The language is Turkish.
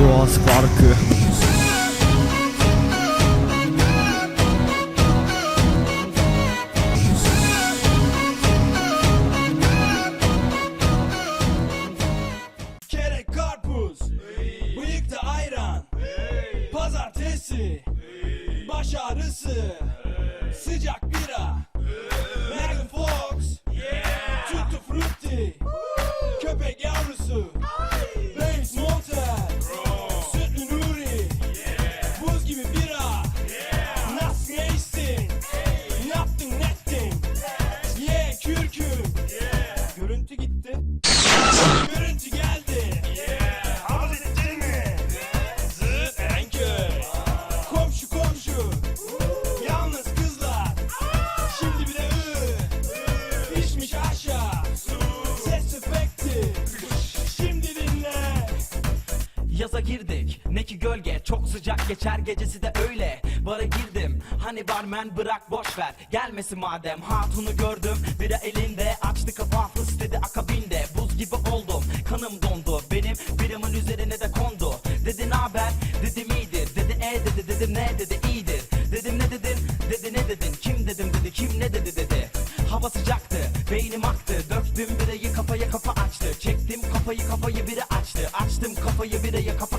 Boğaz Parkı Kerek karpuz, pazartesi, baş sıcak bira, Megan Fox, Tutti Frutti, gitti. Görüntü geldi. Haz ettin mi? Zıt Erenköy. Komşu komşu. Yalnız kızlar. Şimdi bir de ı. Pişmiş aşağı. Ses efekti. Şimdi dinle. Yaza girdik ne ki gölge çok sıcak geçer gecesi de öyle Bara girdim hani barmen bırak boş ver Gelmesin madem hatunu gördüm Bira elinde kanım dondu. Benim biramın üzerine de kondu. Dedi ne haber? Dedim iyidir. Dedi e dedi dedim ne? Dedi iyidir. Dedim ne dedin dedi ne dedin Kim dedim? Dedi kim ne dedi? Dedi. Hava sıcaktı. Beynim aktı. Döktüm birayı kafaya kafa açtı. Çektim kafayı kafayı biri açtı. Açtım kafayı biraya kafa